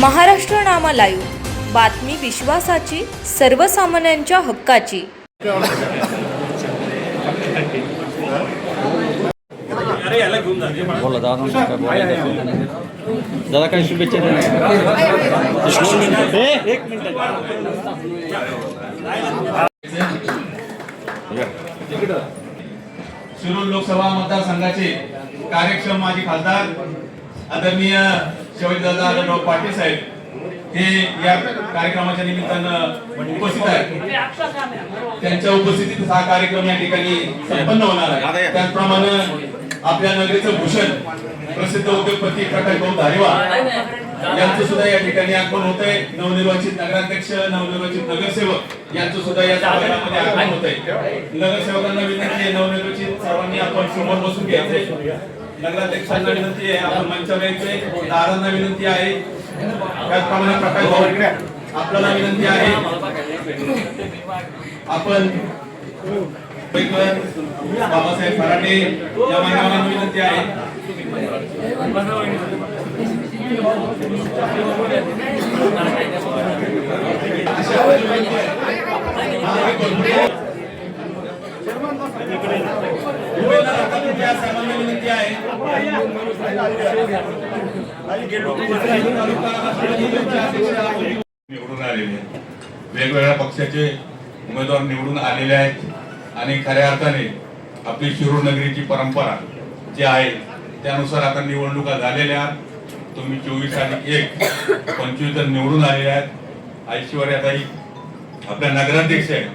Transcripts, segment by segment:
महाराष्ट्र नामा live बातमी विश्वासाची सर्वसामान्यांच्या हक्काची. बोला दादा काही शुभेच्छा द्या. एक मिनिट. शिरूर लोकसभा मतदारसंघाचे कार्यक्षम माजी खासदार आदरणीय शिवाजीदादा आढळराव पाटील साहेब हे या कार्यक्रमाच्या निमित्तानं उपस्थित आहेत. त्यांच्या उपस्थितीत हा कार्यक्रम या ठिकाणी संपन्न होणार आहे. त्याचप्रमाणे आपल्या नगरीचं भूषण प्रसिद्ध उद्योगपती प्रकाश भाऊ धारीवाल यांचं सुद्धा या ठिकाणी आगमन होत आहे नवनिर्वाचित नगराध्यक्ष नवनिर्वाचित नगरसेवक यांचं सुद्धा या कार्यक्रमामध्ये आगमन होत आहे नगरसेवकांना विनंती आहे नवनिर्वाचित सर्वांनी आपण समोर बसून घ्यायचंय. नगराध्यक्षांना विनंती आहे आपण मंचावर यायचंय. दारांना विनंती आहे. त्याचप्रमाणे प्रकाश भाऊ आपल्याला विनंती आहे. आपण बाबासाहेब फराटे या मान्यवरांना विनंती आहे या सर्वांना विनंती आहे निवडून आलेले वेगवेगळ्या पक्षाचे उमेदवार निवडून आलेले आहेत. आणि खऱ्या अर्थाने आपली शिरूर नगरीची परंपरा जी आहे त्यानुसार आता निवडणुका झालेल्या तुम्ही चोवीस आणि एक पंचवीस जण निवडून आलेले आहेत. ऐश्वर्याताई आपल्या नगराध्यक्ष आहेत.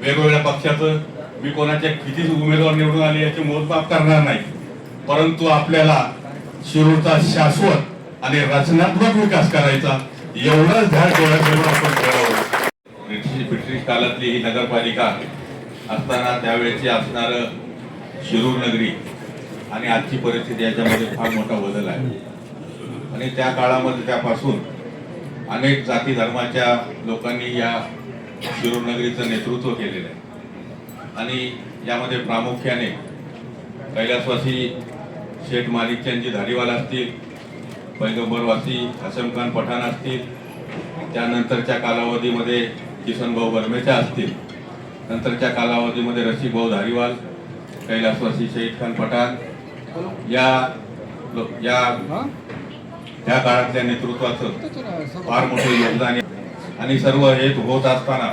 वेगवेगळ्या पक्षाचं मी कोणाच्या किती उमेदवार निवडून आले याचे मोजमाप करणार नाही. परंतु आपल्याला शिरूरचा शाश्वत आणि रचनात्मक विकास करायचा एवढंच ध्यान डोळ्यासमोर आपण ठेवावं ब्रिटिश ब्रिटिश काळातली ही नगरपालिका असताना त्यावेळेची असणार शिरूर नगरी आणि आजची परिस्थिती याच्यामध्ये फार मोठा बदल आहे. आणि त्या काळामध्ये त्यापासून अनेक जाती धर्माच्या लोकांनी या शिरूर नगरीचं नेतृत्व केलेलं आहे. आणि यामध्ये प्रामुख्याने कैलासवासी शेठ मालिकचंदजी धारीवाल असतील पैगंबरवासी हसन खान पठाण असतील त्यानंतरच्या कालावधीमध्ये किसनभाऊ बर्मेचा असतील. नंतरच्या कालावधीमध्ये रसिकभाऊ धारीवाल कैलासवासी शहीद खान पठाण या या त्या काळातल्या नेतृत्वाचं फार मोठं योगदान आहे. आणि सर्व हे होत असताना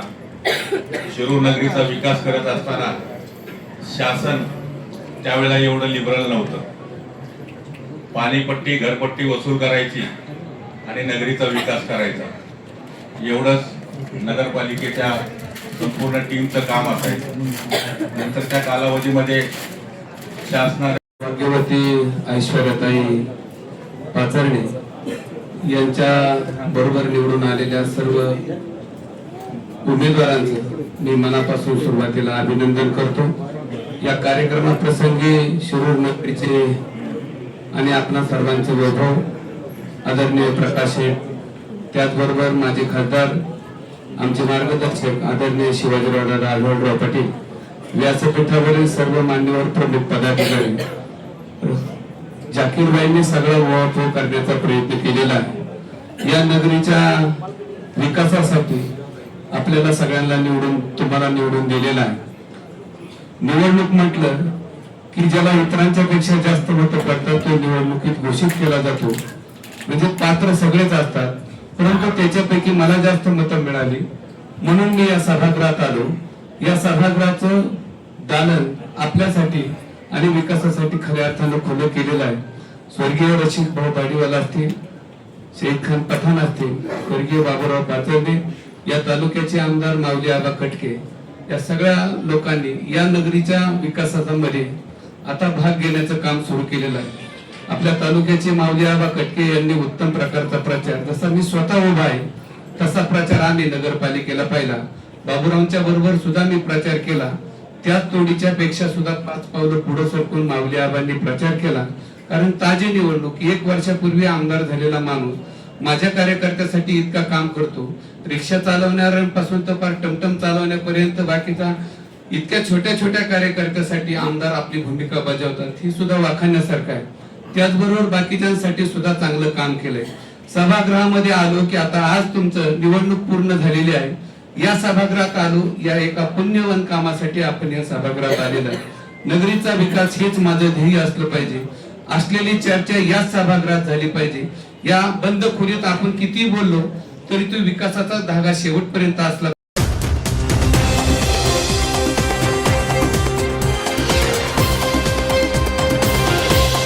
शिरूर नगरीचा विकास करत असताना शासन त्यावेळेला एवढं लिबरल नव्हतं. पाणीपट्टी घरपट्टी वसूल करायची आणि नगरीचा विकास करायचा. एवढंच नगरपालिकेच्या संपूर्ण टीमचं काम असायचं. नंतरच्या कालावधीमध्ये शासनाने ऐश्वर्याताई पाचरणे यांच्या बरोबर निवडून आलेल्या सर्व उमेदवारांचं मी मनापासून सुरुवातीला अभिनंदन करतो. या कार्यक्रमाप्रसंगी शिरूर नगरीचे आणि आपणा सर्वांचे वैभव आदरणीय प्रकाश शेठ, त्याचबरोबर माझे खासदार आमचे मार्गदर्शक आदरणीय शिवाजीराव राघवराव पाटील व्यासपीठावरील सर्व मान्यवर प्रमुख पदाधिकारी. जाकीरबाईंनी सगळं ओळख करण्याचा प्रयत्न केलेला आहे. या नगरीच्या विकासासाठी आपल्याला सगळ्यांना निवडून तुम्हाला निवडून दिलेला आहे. निवडणूक म्हटलं की ज्याला इतरांच्या पेक्षा जास्त मतं पडतात तो निवडणुकीत घोषित केला जातो. म्हणजे पात्र सगळेच असतात. परंतु त्याच्यापैकी मला जास्त मतं मिळाली. म्हणून मी या सभागृहात आलो. या सभागृहाचं दालन आपल्यासाठी आणि विकासासाठी खऱ्या अर्थानं खुलं केलेलं आहे. स्वर्गीय रशीद भाऊ बाडीवाला असतील शेख खान पठाण असतील स्वर्गीय बाबूराव पाचर्डे या तालुक्याचे आमदार माऊली आबा कटके या सगळ्या लोकांनी या नगरीच्या विकासामध्ये आता भाग घेण्याचं काम सुरू केलेलं आहे. आपल्या तालुक्याचे माऊली आबा कटके यांनी उत्तम प्रकारचा प्रचार जसा मी स्वतः उभा आहे तसा प्रचार आम्ही नगरपालिकेला पाहिला. बाबूरावांच्या बरोबर सुद्धा मी प्रचार केला. त्याच तोडीच्या पेक्षा सुद्धा पाच पावलं पुढे सरकून मावली आबांनी प्रचार केला. कारण ताजी निवडणूक एक वर्षापूर्वी आमदार झालेला माणूस माझ्या कार्यकर्त्यासाठी इतका काम करतो. रिक्षा चालवणाऱ्यांपासून तर फार टमटम चालवण्यापर्यंत बाकीचा इतक्या छोट्या छोट्या कार्यकर्त्यासाठी आमदार आपली भूमिका बजावतात ही सुद्धा वाखाण्यासारखं आहे. त्याचबरोबर बाकीच्यांसाठी सुद्धा चांगलं काम केलंय. सभागृहामध्ये आलो की आता आज तुमचं निवडणूक पूर्ण झालेली आहे. या सभागृहात आलो या एका पुण्यवन कामासाठी आपण या सभागृहात आलेलो आहे. नगरीचा विकास हेच माझं ध्येय असलं पाहिजे. असलेली चर्चा याच सभागृहात झाली पाहिजे. या बंद खोलीत आपण किती बोललो तरी तो विकासाचा धागा शेवटपर्यंत असला